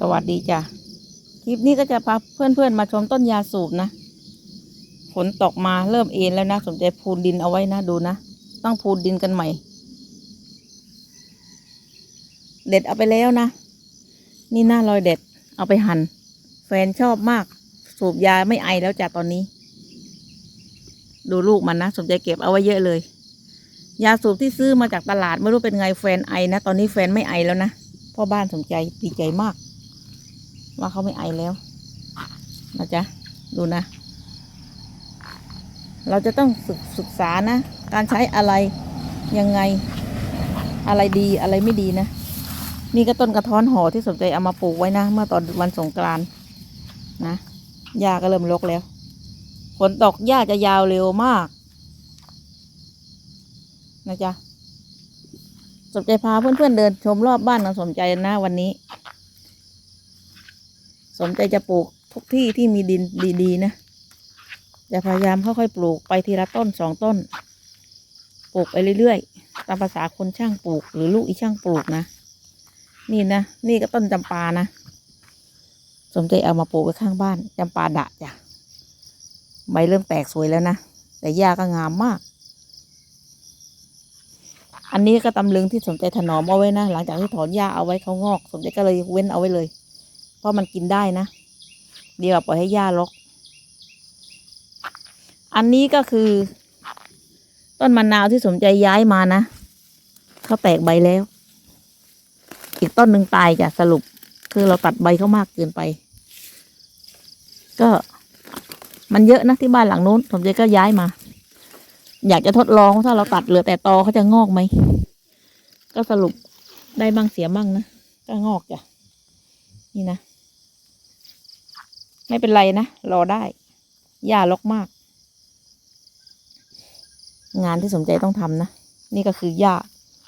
สวัสดีจ้ะ คลิปนี้ก็จะพาเพื่อนๆมาชมต้นยาสูบนะฝนตกมาเริ่มเอ็นแล้วนะสนใจพูนดินเอาไว้นะดูนะ ต้องพูนดินกันใหม่ เด็ดเอาไปแล้วนะ นี่หน้ารอยเด็ด เอาไปหัน่นแฟนชอบมาก สูบยาไม่ไอแล้วจ้ะตอนนี้ ดูลูกมันนะสนใจเก็บเอาไว้เยอะเลย ยาสูบที่ซื้อมาจากตลาดไม่รู้เป็นไงแฟนไอนะ ตอนนี้แฟนไม่ไอแล้วนะพ่อบ้านสนใจดีใจมาก ว่าเขาไม่ไอแล้วนะจ๊ะดูนะ เราจะต้องศึกศึกษานะ การใช้อะไรยังไง อะไรดีอะไรไม่ดีนะ นี่ก็ต้นกระท้อนห่อที่สนใจเอามาปลูกไว้นะ เมื่อตอนวันสงกรานนะหญ้าก็เริ่มรกแล้วฝนตกหญ้าจะยาวเร็วมากนะจ๊ะสนใจพาเพื่อนๆเดินชมรอบบ้านของสมใจนะวันนี้ สมใจจะปลูกทุกที่ที่มีดินดีๆนะจะพยายามค่อยๆปลูกไปทีละต้นสองต้น ปลูกไปเรื่อยๆ ตามภาษาคนช่างปลูก หรือลูกอีช่างปลูกนะ นี่นะ นี่ก็ต้นจำปานะ สมใจเอามาปลูกไว้ข้างบ้านจำปาดะจ้ะใบเริ่มแตกสวยแล้วนะ แต่หญ้าก็งามมาก อันนี้ก็ตำลึงที่สมใจถนอมเอาไว้นะ หลังจากที่ถอนหญ้าเอาไว้เขางอก สมใจก็เลยเว้นเอาไว้เลย ราะมันกินได้นะ เดีกว่าปล่อยให้หญ้ารก อันนี้ก็คือ ต้นมะนาวที่สมใจย้ายมานะเขาแตกใบแล้ว อีกต้นหนึ่งตายจ้ะสรุป คือเราตัดใบเขามากเกินไป ก็มันเยอะนะที่บ้านหลังนู้นสมใจก็ย้ายมา อยากจะทดลองว่าถ้าเราตัดเหลือแต่ตอเขาจะงอกไหมก็สรุปได้บ้างเสียบ้างนะก็งอกจ้ะนี่นะ ไม่เป็นไรนะ รอได้หญ้ารกมาก งานที่สมใจต้องทำนะ นี่ก็คือหญ้า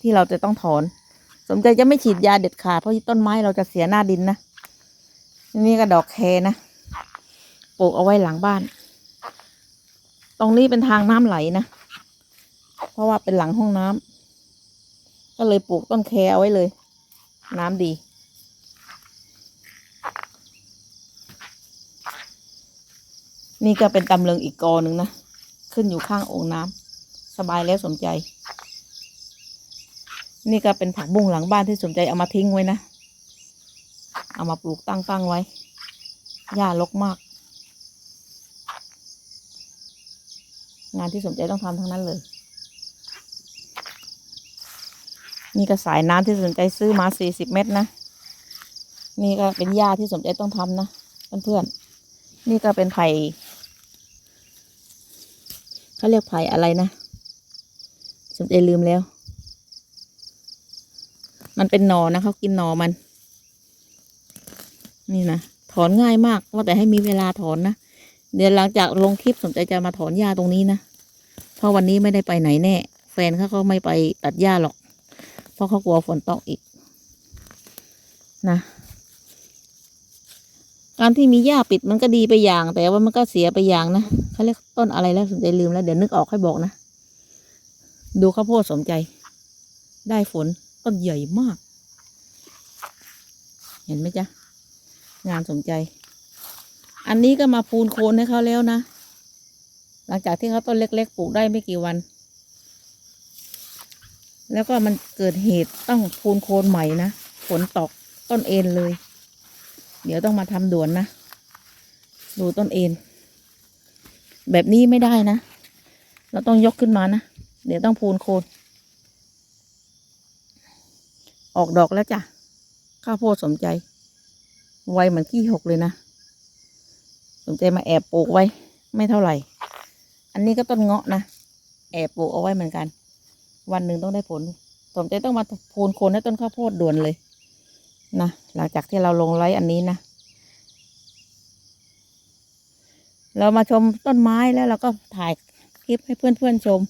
ที่เราจะต้องถอน สมใจจะไม่ฉีดยาเด็ดขาดเพราะต้นไม้เราจะเสียหน้าดินนะนี่ก็ดอกแคนะปลูกเอาไว้หลังบ้าน ตรงนี้เป็นทางน้ำไหลนะ เพราะว่าเป็นหลังห้องน้ำก็เลยปลูกต้นแคเอาไว้เลย น้ำดี นี่ก็เป็นตำเลึงอีกกอหนึ่งนะ ขึ้นอยู่ข้างโอ่งน้ำสบายแล้วสมใจ นี่ก็เป็นผักบุ้งหลังบ้านที่สมใจเอามาทิ้งไว้นะ เอามาปลูกตั้งๆไว้ หญ้ารกมาก งานที่สมใจต้องทำทั้งนั้นเลย นี่ก็สายน้ำที่สนใจซื้อมาสี่สิบเมตรนะ นี่ก็เป็นหญ้าที่สนใจต้องทำนะเพื่อนๆนี่ก็เป็นไผ่ เขาเรียกไผ่อะไรนะสนใจลืมแล้ว มันเป็นหนอนะเขากินหนอมัน นี่นะถอนง่ายมากว่าแต่ให้มีเวลาถอนนะเดี๋ยวหลังจากลงคลิปสนใจจะมาถอนหญ้าตรงนี้นะเพราะวันนี้ไม่ได้ไปไหนแน่ แฟนเขาก็ไม่ไปตัดหญ้าหรอก เพราะเขากลัวฝนตกอีก นะ การที่มีหญ้าปิดมันก็ดีไปอย่าง แต่ว่ามันก็เสียไปอย่างนะเขาเรียกต้นอะไรแล้วสนใจลืมแล้ว เดี๋ยวนึกออกให้บอกนะ ดูข้าวโพดสมใจ ได้ฝนต้นใหญ่มาก เห็นไหมจ๊ะ งานสมใจ อันนี้ก็มาปูนโคนให้เขาแล้วนะ หลังจากที่เขาต้นเล็ก ๆ ปลูกได้ไม่กี่วัน แล้วก็มันเกิดเหตุต้องปูนโคนใหม่นะฝนตกต้นเอ็นเลย เดี๋ยวต้องมาทำด่วนนะ ดูต้นเอ็น แบบนี้ไม่ได้นะ เราต้องยกขึ้นมานะ เดี๋ยวต้องพูนโคน ออกดอกแล้วจ้ะ ข้าวโพดสมใจ ไวเหมือนขี้หกเลยนะ สมใจมาแอบปลูกไว้ ไม่เท่าไหร่ อันนี้ก็ต้นเงาะนะ แอบปลูกเอาไว้เหมือนกัน วันหนึ่งต้องได้ผล สมใจต้องมาพูนโคนให้ต้นข้าวโพดด่วนเลย นะหลังจากที่เราลงไลฟ์อันนี้นะ เรามาชมต้นไม้แล้วเราก็ถ่ายคลิปให้เพื่อนๆชม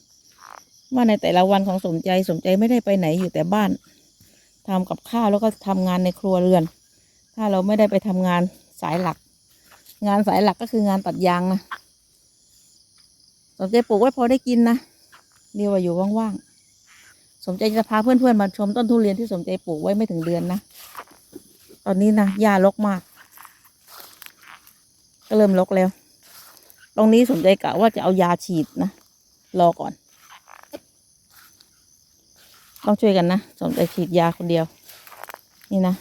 ว่าในแต่ละวันของสมใจสมใจไม่ได้ไปไหนอยู่แต่บ้านทำกับข้าวแล้วก็ทำงานในครัวเรือน ถ้าเราไม่ได้ไปทำงานสายหลัก งานสายหลักก็คืองานตัดยางนะสมใจปลูกไว้พอได้กินนะเรียกว่าอยู่ว่างๆสมใจจะพาเพื่อนๆมาชมต้นทุเรียนที่สมใจปลูกไว้ไม่ถึงเดือนนะ ตอนนี้นะหญ้ารกมาก ก็เริ่มรกแล้ว ตรงนี้สนใจกะว่าจะเอายาฉีดนะ รอก่อน ต้องช่วยกันนะสนใจฉีดยาคนเดียว นี่นะ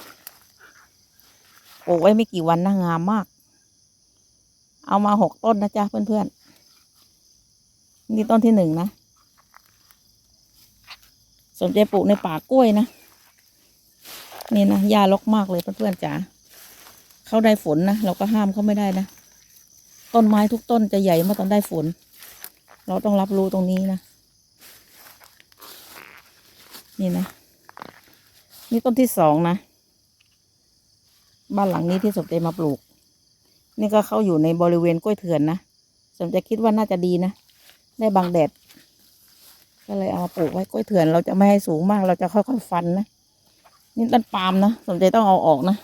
ปลูกไว้ไม่กี่วันนะงามมาก เอามาหกต้นนะจ๊ะเพื่อนๆ นี่ต้นที่หนึ่งนะ สนใจปลูกในป่ากล้วยนะ นี่นะหญ้ารกมากเลยเพื่อนๆจ๋าเขาได้ฝนนะเราก็ห้ามเขาไม่ได้นะ ต้นไม้ทุกต้นจะใหญ่เมื่อตอนได้ฝน เราต้องรับรู้ตรงนี้นะ นี่นะ นี่ต้นที่สองนะ บ้านหลังนี้ที่สมใจมาปลูก นี่ก็เข้าอยู่ในบริเวณกล้วยเถื่อนนะสมใจคิดว่าน่าจะดีนะ ได้บังแดด ก็เลยเอามาปลูกไว้กล้วยเถื่อนเราจะไม่ให้สูงมาก เราจะค่อยๆฟันนะ นี่ต้นปาล์มนะสมใจต้องเอาออกนะ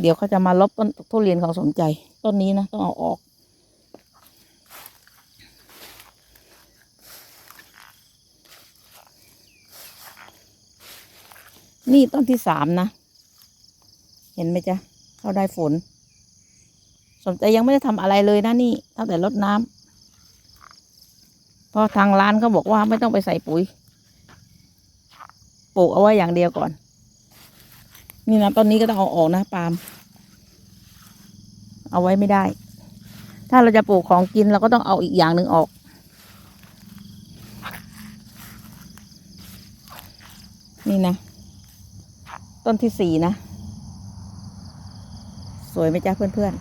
เดี๋ยวเขาจะมาลบต้นทุเรียนของสมใจ ต้นนี้นะต้องเอาออกนี่ต้นที่สามนะ เห็นไหมจ๊ะ เขาได้ฝน สมใจยังไม่ได้ทำอะไรเลยนะนี่ตั้งแต่รดน้ำเพราะทางร้านเขาบอกว่าไม่ต้องไปใส่ปุ๋ย ปลูกเอาไว้อย่างเดียวก่อน นี่นะต้นนี้ก็ต้องเอาออกนะปาล์มเอาไว้ไม่ได้ ถ้าเราจะปลูกของกินเราก็ต้องเอาอีกอย่างหนึ่งออก นี่นะ ต้นที่สี่นะ สวยไหมจ๊ะเพื่อน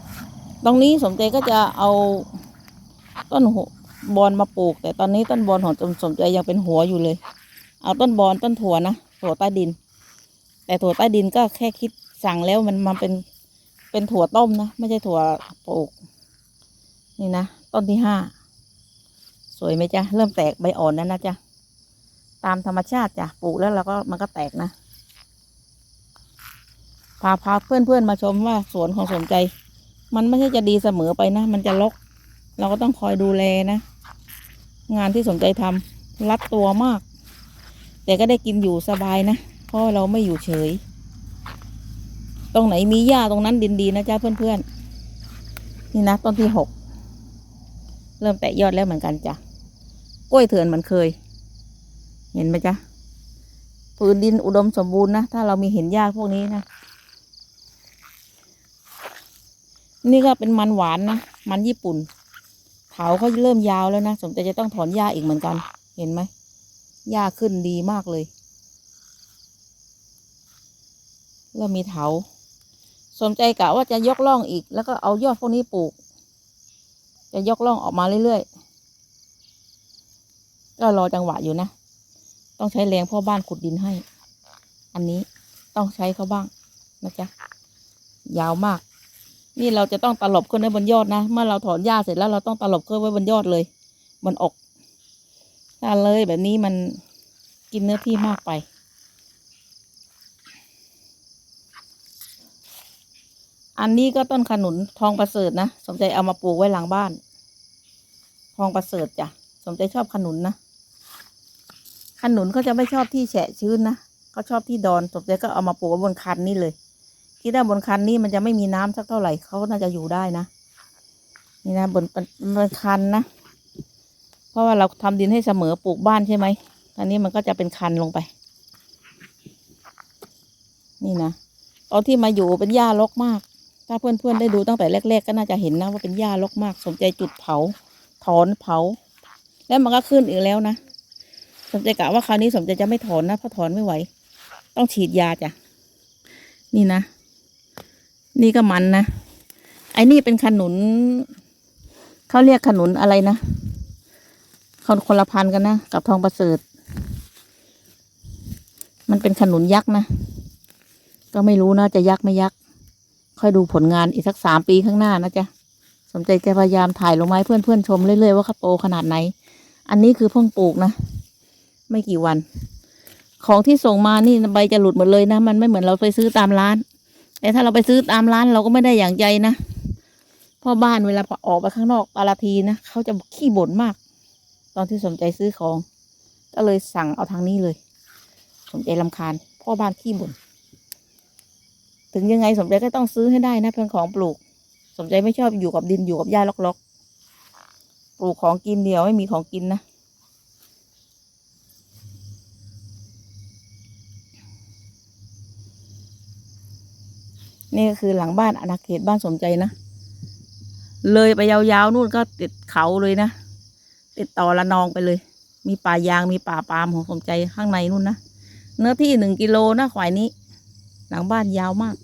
ๆตรงนี้สมใจก็จะเอาต้นหัว บอนมาปลูก แต่ตอนนี้ต้นบอนของสมใจยังเป็นหัวอยู่เลย เอาต้นบอนต้นถั่วนะถั่วใต้ดิน แต่ถั่วใต้ดินก็แค่คิดสั่งแล้วมันมาเป็นเป็นถั่วต้มนะ ไม่ใช่ถั่วปลูก นี่นะต้นที่ห้าสวยไหมจ๊ะเริ่มแตกใบอ่อนแล้วนะจ๊ะตามธรรมชาติจ้ะปลูกแล้วเราก็มันก็แตกนะพาพาเพื่อนเพื่อนๆมาชมว่าสวนของสนใจ มันไม่ใช่จะดีเสมอไปนะ มันจะลก เราก็ต้องคอยดูแลนะ งานที่สนใจทำรัดตัวมาก แต่ก็ได้กินอยู่สบายนะ เพราะเราไม่อยู่เฉย ตรงไหนมีหญ้าตรงนั้นดินดีนะจ๊ะเพื่อนๆ นี่นะต้นที่หกเริ่มแตะยอดแล้วเหมือนกันจ้ะกล้วยเถื่อนเหมือนเคย เห็นไหมจ๊ะผืนดินอุดมสมบูรณ์นะ ถ้าเรามีเห็นหญ้าพวกนี้นะ นี่ก็เป็นมันหวานนะ มันญี่ปุ่น เถาเขาเริ่มยาวแล้วนะสมใจจะต้องถอนหญ้าอีกเหมือนกัน เห็นไหมหญ้าขึ้นดีมากเลยเริ่มมีเถาสนใจกะว่าจะยกล่องอีก แล้วก็เอายอดพวกนี้ปลูก จะยกล่องออกมาเรื่อยๆก็รอจังหวะอยู่นะ ต้องใช้แรงพ่อบ้านขุดดินให้ อันนี้ต้องใช้เขาบ้างนะจ๊ะยาวมาก นี่เราจะต้องตลบขึ้นไว้บนยอดนะ เมื่อเราถอนหญ้าเสร็จแล้วเราต้องตลบขึ้นไว้บนยอดเลย บนอกถ้าเลยแบบนี้มันกินเนื้อที่มากไป อันนี้ก็ต้นขนุนทองประเสริฐนะ สมใจเอามาปลูกไว้หลังบ้าน ทองประเสริฐจ้ะ สมใจชอบขนุนนะ ขนุนเขาจะไม่ชอบที่แฉะชื้นนะเขาชอบที่ดอน สมใจก็เอามาปลูกไว้บนคันนี่เลย ที่ด้าบนคันนี้มันจะไม่มีน้ำสักเท่าไหร่เขาน่าจะอยู่ได้นะ นี่นะบนบนคันนะ เพราะว่าเราทำดินให้เสมอปลูกบ้านใช่ไหมอันนี้มันก็จะเป็นคันลงไป นี่นะตอนที่มาอยู่เป็นหญ้ารกมาก ถ้าเพื่อนๆได้ดูตั้งแต่แรก ๆ ก็น่าจะเห็นนะว่าเป็นหญ้ารกมากสนใจจุดเผา ถอนเผา แล้วมันก็ขึ้นอีกแล้วนะสมใจกะว่าคราวนี้สมใจจะไม่ถอนนะเพราะถอนไม่ไหว ต้องฉีดยาจ้ะนี่นะ นี่ก็มันนะไอ้นี่เป็นขนุนเขาเรียกขนุนอะไรนะคนคนละพันกันนะกับทองประเสริฐ มันเป็นขนุนยักษ์นะก็ไม่รู้นะจะยักษ์ไม่ยักษ์ค่อยดูผลงานอีกสักสามปีข้างหน้านะจ๊ะสมใจจะพยายามถ่ายลงมาให้เพื่อนๆชมเรื่อยๆว่าเขาโตขนาดไหน อันนี้คือเพิ่งปลูกนะไม่กี่วัน ของที่ส่งมานี่ใบจะหลุดหมดเลยนะ มันไม่เหมือนเราไปซื้อตามร้าน แต่ถ้าเราไปซื้อตามร้านเราก็ไม่ได้อย่างใจนะพ่อบ้านเวลาออกไปข้างนอกปาราทีนะเขาจะขี้บ่นมาก ตอนที่สนใจซื้อของ ก็เลยสั่งเอาทางนี้เลย สมใจลำคาญ พ่อบ้านขี้บ่นถึงยังไงสมใจก็ต้องซื้อให้ได้นะเป็นของปลูก สมใจไม่ชอบอยู่กับดินอยู่กับหญ้าลกๆปลูกของกินเดียวไม่มีของกินนะ นี่ก็คือหลังบ้านอาณาเขตบ้านสมใจนะ เลยไปยาวๆนู่นก็ติดเขาเลยนะ ติดต่อละนองไปเลย มีป่ายางมีป่าปาล์มของสมใจข้างในนู่นนะ เนื้อที่หนึ่งกิโลนะขวายนี้ หลังบ้านยาวมาก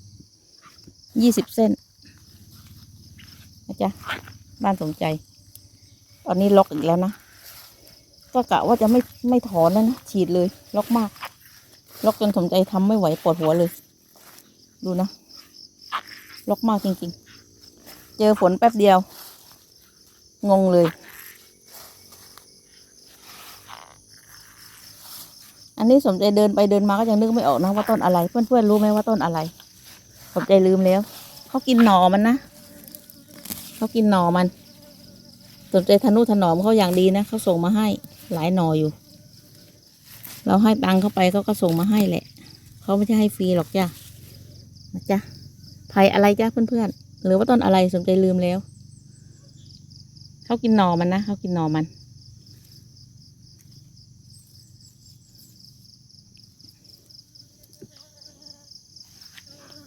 ยี่สิบเส้นนะจ๊ะ บ้านสมใจ ตอนนี้ล็อกอีกแล้วนะ ก็กะว่าจะไม่ไม่ถอนแล้วนะ ฉีดเลย ล็อกมาก ล็อกจนสมใจทำไม่ไหวปวดหัวเลย ดูนะ ล็อกมากจริงๆ เจอฝนแป๊บเดียว งงเลย อันนี้สมใจเดินไปเดินมาก็ยังนึกไม่ออกนะว่าต้นอะไร เพื่อนๆรู้ไหมว่าต้นอะไร สมใจลืมแล้ว เขากินหน่อมันนะ เขากินหน่อมันสนใจทนุถนอมเขาอย่างดีนะเขาส่งมาให้หลายหน่ออยู่ เราให้ตังค์เข้าไปเขาก็ส่งมาให้แหละ เขาไม่ใช่ให้ฟรีหรอกจ้ะนะจ๊ะ ผ่อะไรจ้ะเพื่อนๆ หรือว่าต้นอะไรสนใจลืมแล้ว เขากินหน่อมันนะ เขากินหน่อมัน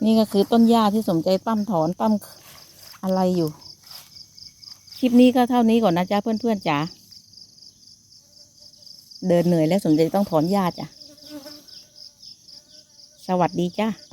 นี่ก็คือต้นหญ้าที่สมใจปั้มถอนปั้มอะไรอยู่ คลิปนี้ก็เท่านี้ก่อนนะจ๊ะเพื่อนๆจ๋า เดินเหนื่อยแล้วสมใจต้องถอนหญ้าจ้ะ สวัสดีจ้า